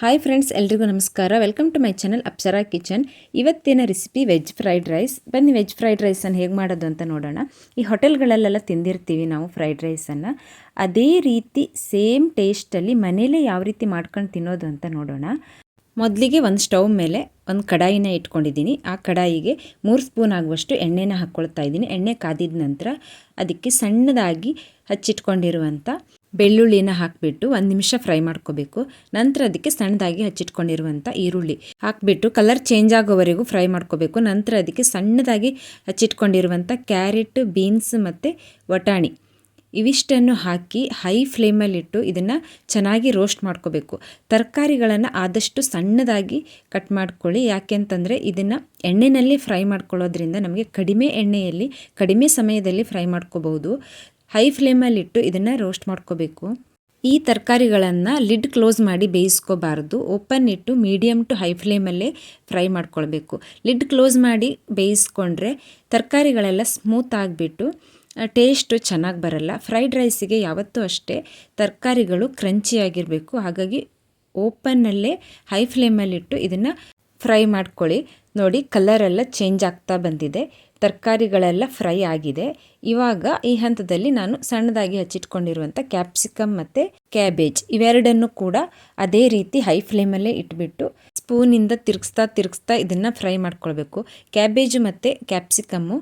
Hi friends ಎಲ್ರಿಗೂ ನಮಸ್ಕಾರ. Welcome to my channel Apsara kitchen ಇವತ್ತಿನ ರೆಸಿಪಿ ವೆಜ್ ಫ್ರೈಡ್ ರೈಸ್ ಬನ್ನಿ ವೆಜ್ ಫ್ರೈಡ್ ರೈಸನ್ನು ಹೇಗೆ ಮಾಡೋದು ಅಂತ ನೋಡೋಣ. ಈ ಹೋಟೆಲ್ಗಳಲ್ಲೆಲ್ಲ ತಿಂದಿರ್ತೀವಿ ನಾವು ಫ್ರೈಡ್ ರೈಸನ್ನು ಅದೇ ರೀತಿ ಸೇಮ್ ಟೇಸ್ಟಲ್ಲಿ ಮನೇಲೇ ಯಾವ ರೀತಿ ಮಾಡ್ಕೊಂಡು ತಿನ್ನೋದು ಅಂತ ನೋಡೋಣ. ಮೊದಲಿಗೆ ಒಂದು ಸ್ಟವ್ ಮೇಲೆ ಒಂದು ಕಡಾಯಿನ ಇಟ್ಕೊಂಡಿದ್ದೀನಿ. ಆ ಕಡಾಯಿಗೆ ಮೂರು ಸ್ಪೂನ್ ಆಗುವಷ್ಟು ಎಣ್ಣೆನ ಹಾಕ್ಕೊಳ್ತಾ ಇದ್ದೀನಿ. ಎಣ್ಣೆ ಕಾದಿದ ನಂತರ ಅದಕ್ಕೆ ಸಣ್ಣದಾಗಿ ಹಚ್ಚಿಟ್ಕೊಂಡಿರುವಂಥ ಬೆಳ್ಳುಳ್ಳಿನ ಹಾಕಿಬಿಟ್ಟು ಒಂದು ನಿಮಿಷ ಫ್ರೈ ಮಾಡ್ಕೋಬೇಕು. ನಂತರ ಅದಕ್ಕೆ ಸಣ್ಣದಾಗಿ ಹಚ್ಚಿಟ್ಕೊಂಡಿರುವಂಥ ಈರುಳ್ಳಿ ಹಾಕಿಬಿಟ್ಟು ಕಲರ್ ಚೇಂಜ್ ಆಗೋವರೆಗೂ ಫ್ರೈ ಮಾಡ್ಕೋಬೇಕು. ನಂತರ ಅದಕ್ಕೆ ಸಣ್ಣದಾಗಿ ಹಚ್ಚಿಟ್ಕೊಂಡಿರುವಂಥ ಕ್ಯಾರೆಟ್, ಬೀನ್ಸ್ ಮತ್ತು ವಟಾಣಿ ಇವಿಷ್ಟನ್ನು ಹಾಕಿ ಹೈ ಫ್ಲೇಮಲ್ಲಿಟ್ಟು ಇದನ್ನು ಚೆನ್ನಾಗಿ ರೋಸ್ಟ್ ಮಾಡ್ಕೋಬೇಕು. ತರಕಾರಿಗಳನ್ನು ಆದಷ್ಟು ಸಣ್ಣದಾಗಿ ಕಟ್ ಮಾಡ್ಕೊಳ್ಳಿ. ಯಾಕೆಂತಂದರೆ ಇದನ್ನು ಎಣ್ಣೆಯಲ್ಲಿ ಫ್ರೈ ಮಾಡ್ಕೊಳ್ಳೋದ್ರಿಂದ ನಮಗೆ ಕಡಿಮೆ ಎಣ್ಣೆಯಲ್ಲಿ, ಕಡಿಮೆ ಸಮಯದಲ್ಲಿ ಫ್ರೈ ಮಾಡ್ಕೋಬಹುದು. ಹೈ ಫ್ಲೇಮಲ್ಲಿಟ್ಟು ಇದನ್ನು ರೋಸ್ಟ್ ಮಾಡ್ಕೋಬೇಕು. ಈ ತರಕಾರಿಗಳನ್ನು ಲಿಡ್ ಕ್ಲೋಸ್ ಮಾಡಿ ಬೇಯಿಸ್ಕೋಬಾರ್ದು. ಓಪನ್ ಇಟ್ಟು ಮೀಡಿಯಮ್ ಟು ಹೈ ಫ್ಲೇಮಲ್ಲೇ ಫ್ರೈ ಮಾಡ್ಕೊಳ್ಬೇಕು. ಲಿಡ್ ಕ್ಲೋಸ್ ಮಾಡಿ ಬೇಯಿಸ್ಕೊಂಡ್ರೆ ತರಕಾರಿಗಳೆಲ್ಲ ಸ್ಮೂತ್ ಆಗಿಬಿಟ್ಟು ಟೇಸ್ಟು ಚೆನ್ನಾಗಿ ಬರಲ್ಲ. ಫ್ರೈಡ್ ರೈಸಿಗೆ ಯಾವತ್ತೂ ಅಷ್ಟೇ ತರಕಾರಿಗಳು ಕ್ರಂಚಿಯಾಗಿರಬೇಕು ಹಾಗಾಗಿ ಓಪನ್ನಲ್ಲೇ ಹೈ ಫ್ಲೇಮಲ್ಲಿಟ್ಟು ಇದನ್ನು ಫ್ರೈ ಮಾಡ್ಕೊಳ್ಳಿ. ನೋಡಿ ಕಲರೆಲ್ಲ ಚೇಂಜ್ ಆಗ್ತಾ ಬಂದಿದೆ. ತರಕಾರಿಗಳೆಲ್ಲ ಫ್ರೈ ಆಗಿದೆ. ಇವಾಗ ಈ ಹಂತದಲ್ಲಿ ನಾನು ಸಣ್ಣದಾಗಿ ಹಚ್ಚಿಟ್ಕೊಂಡಿರುವಂಥ ಕ್ಯಾಪ್ಸಿಕಮ್ ಮತ್ತು ಕ್ಯಾಬೇಜ್ ಇವೆರಡನ್ನು ಕೂಡ ಅದೇ ರೀತಿ ಹೈ ಫ್ಲೇಮಲ್ಲೇ ಇಟ್ಬಿಟ್ಟು ಸ್ಪೂನಿಂದ ತಿರುಗಿಸ್ತಾ ತಿರುಗಿಸ್ತಾ ಇದನ್ನು ಫ್ರೈ ಮಾಡ್ಕೊಳ್ಬೇಕು. ಕ್ಯಾಬೇಜ್ ಮತ್ತು ಕ್ಯಾಪ್ಸಿಕಮ್ಮು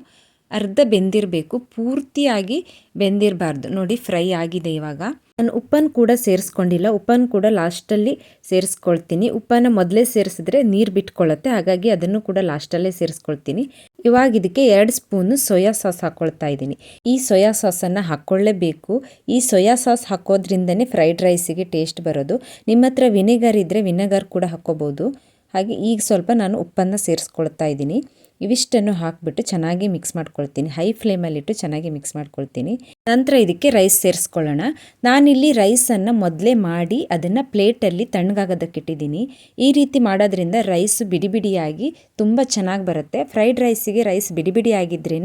ಅರ್ಧ ಬೆಂದಿರಬೇಕು, ಪೂರ್ತಿಯಾಗಿ ಬೆಂದಿರಬಾರ್ದು. ನೋಡಿ, ಫ್ರೈ ಆಗಿದೆ ಇವಾಗ. ನಾನು ಉಪ್ಪನ್ನು ಕೂಡ ಸೇರಿಸ್ಕೊಂಡಿಲ್ಲ. ಉಪ್ಪನ್ನು ಕೂಡ ಲಾಸ್ಟಲ್ಲಿ ಸೇರಿಸ್ಕೊಳ್ತೀನಿ. ಉಪ್ಪನ್ನು ಮೊದಲೇ ಸೇರಿಸಿದ್ರೆ ನೀರು ಬಿಟ್ಕೊಳ್ಳುತ್ತೆ. ಹಾಗಾಗಿ ಅದನ್ನು ಕೂಡ ಲಾಸ್ಟಲ್ಲೇ ಸೇರಿಸ್ಕೊಳ್ತೀನಿ. ಇವಾಗ ಇದಕ್ಕೆ ಎರಡು ಸ್ಪೂನು ಸೋಯಾ ಸಾಸ್ ಹಾಕ್ಕೊಳ್ತಾ ಇದ್ದೀನಿ. ಈ ಸೋಯಾ ಸಾಸನ್ನು ಹಾಕ್ಕೊಳ್ಳೇಬೇಕು. ಈ ಸೋಯಾ ಸಾಸ್ ಹಾಕೋದ್ರಿಂದನೇ ಫ್ರೈಡ್ ರೈಸಿಗೆ ಟೇಸ್ಟ್ ಬರೋದು. ನಿಮ್ಮ ಹತ್ರ ವಿನೆಗರ್ ಇದ್ದರೆ ವಿನೆಗರ್ ಕೂಡ ಹಾಕ್ಕೋಬೋದು. ಹಾಗೆ ಈಗ ಸ್ವಲ್ಪ ನಾನು ಉಪ್ಪನ್ನು ಸೇರಿಸ್ಕೊಳ್ತಾ ಇದ್ದೀನಿ. ಇವಿಷ್ಟನ್ನು ಹಾಕಿಬಿಟ್ಟು ಚೆನ್ನಾಗಿ ಮಿಕ್ಸ್ ಮಾಡ್ಕೊಳ್ತೀನಿ. ಹೈ ಫ್ಲೇಮಲ್ಲಿಟ್ಟು ಚೆನ್ನಾಗಿ ಮಿಕ್ಸ್ ಮಾಡ್ಕೊಳ್ತೀನಿ. ನಂತರ ಇದಕ್ಕೆ ರೈಸ್ ಸೇರಿಸ್ಕೊಳ್ಳೋಣ. ನಾನಿಲ್ಲಿ ರೈಸನ್ನು ಮೊದಲೇ ಮಾಡಿ ಅದನ್ನು ಪ್ಲೇಟಲ್ಲಿ ತಣ್ಣಗಾಗೋದಕ್ಕಿಟ್ಟಿದ್ದೀನಿ ಈ ರೀತಿ ಮಾಡೋದ್ರಿಂದ ರೈಸ್ ಬಿಡಿ ಬಿಡಿಯಾಗಿ ತುಂಬ ಚೆನ್ನಾಗಿ ಬರುತ್ತೆ. ಫ್ರೈಡ್ ರೈಸಿಗೆ ರೈಸ್ ಬಿಡಿ ಬಿಡಿ ಆಗಿದ್ರೇ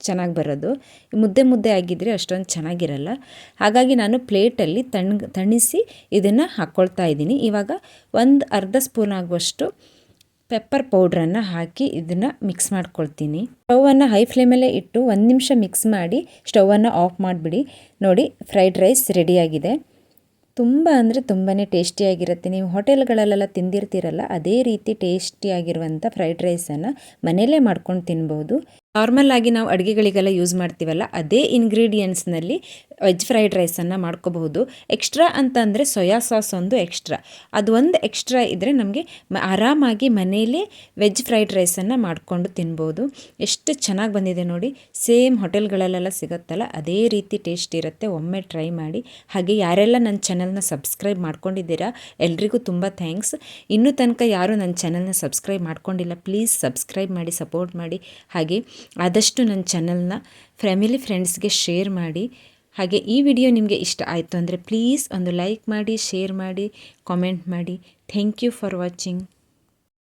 ಚೆನ್ನಾಗಿ ಬರೋದು. ಮುದ್ದೆ ಮುದ್ದೆ ಆಗಿದ್ದರೆ ಅಷ್ಟೊಂದು ಚೆನ್ನಾಗಿರಲ್ಲ. ಹಾಗಾಗಿ ನಾನು ಪ್ಲೇಟಲ್ಲಿ ತಣ್ಣ ತಣಿಸಿ ಇದನ್ನು ಹಾಕ್ಕೊಳ್ತಾ ಇದ್ದೀನಿ. ಇವಾಗ ಒಂದು ಅರ್ಧ ಸ್ಪೂನ್ ಆಗುವಷ್ಟು ಪೆಪ್ಪರ್ ಪೌಡ್ರನ್ನು ಹಾಕಿ ಇದನ್ನು ಮಿಕ್ಸ್ ಮಾಡ್ಕೊಳ್ತೀನಿ. ಸ್ಟವನ್ನು ಹೈ ಫ್ಲೇಮಲ್ಲೇ ಇಟ್ಟು ಒಂದು ನಿಮಿಷ ಮಿಕ್ಸ್ ಮಾಡಿ ಸ್ಟವನ್ನು ಆಫ್ ಮಾಡಿಬಿಡಿ. ನೋಡಿ ಫ್ರೈಡ್ ರೈಸ್ ರೆಡಿಯಾಗಿದೆ ತುಂಬ ಅಂದರೆ ತುಂಬಾ ಟೇಸ್ಟಿಯಾಗಿರುತ್ತೆ ನೀವು ಹೋಟೆಲ್ಗಳಲ್ಲೆಲ್ಲ ತಿಂದಿರ್ತೀರಲ್ಲ, ಅದೇ ರೀತಿ ಟೇಸ್ಟಿಯಾಗಿರುವಂಥ ಫ್ರೈಡ್ ರೈಸನ್ನು ಮನೆಯಲ್ಲೇ ಮಾಡ್ಕೊಂಡು ತಿನ್ಬೋದು. ನಾರ್ಮಲ್ ಆಗಿ ನಾವು ಅಡುಗೆಗಳಿಗೆಲ್ಲ ಯೂಸ್ ಮಾಡ್ತೀವಲ್ಲ, ಅದೇ ಇಂಗ್ರೀಡಿಯೆಂಟ್ಸ್ನಲ್ಲಿ ವೆಜ್ ಫ್ರೈಡ್ ರೈಸನ್ನು ಮಾಡ್ಕೋಬಹುದು. ಎಕ್ಸ್ಟ್ರಾ ಅಂತ ಸೋಯಾ ಸಾಸ್ ಒಂದು ಎಕ್ಸ್ಟ್ರಾ ಅದು ಒಂದು ಎಕ್ಸ್ಟ್ರಾ ಇದ್ದರೆ ನಮಗೆ ಆರಾಮಾಗಿ ಮನೆಯಲ್ಲೇ ವೆಜ್ ಫ್ರೈಡ್ ರೈಸನ್ನು ಮಾಡಿಕೊಂಡು ತಿನ್ಬೋದು. ಎಷ್ಟು ಚೆನ್ನಾಗಿ ಬಂದಿದೆ ನೋಡಿ. ಸೇಮ್ ಹೋಟೆಲ್ಗಳಲ್ಲೆಲ್ಲ ಸಿಗುತ್ತಲ್ಲ, ಅದೇ ರೀತಿ ಟೇಸ್ಟ್ ಇರುತ್ತೆ. ಒಮ್ಮೆ ಟ್ರೈ ಮಾಡಿ. ಹಾಗೆ ಯಾರೆಲ್ಲ ನನ್ನ ಚಾನಲ್ನ ಸಬ್ಸ್ಕ್ರೈಬ್ ಮಾಡ್ಕೊಂಡಿದ್ದೀರಾ, ಎಲ್ರಿಗೂ ತುಂಬ ಥ್ಯಾಂಕ್ಸ್ ಇನ್ನೂ ತನಕ ಯಾರು ನನ್ನ ಚಾನಲ್ನ ಸಬ್ಸ್ಕ್ರೈಬ್ ಮಾಡ್ಕೊಂಡಿಲ್ಲ ಪ್ಲೀಸ್ ಸಬ್ಸ್ಕ್ರೈಬ್ ಮಾಡಿ ಸಪೋರ್ಟ್ ಮಾಡಿ. ಹಾಗೆ ಆದಷ್ಟು ನನ್ನ ಚಾನಲ್ನ ಫ್ಯಾಮಿಲಿ ಫ್ರೆಂಡ್ಸ್ಗೆ ಶೇರ್ ಮಾಡಿ. ಹಾಗೆ ಈ ವಿಡಿಯೋ ನಿಮಗೆ ಇಷ್ಟ ಆಯಿತು ಅಂದರೆ ಪ್ಲೀಸ್ ಒಂದು ಲೈಕ್ ಮಾಡಿ, ಶೇರ್ ಮಾಡಿ, ಕಾಮೆಂಟ್ ಮಾಡಿ. Thank you for watching.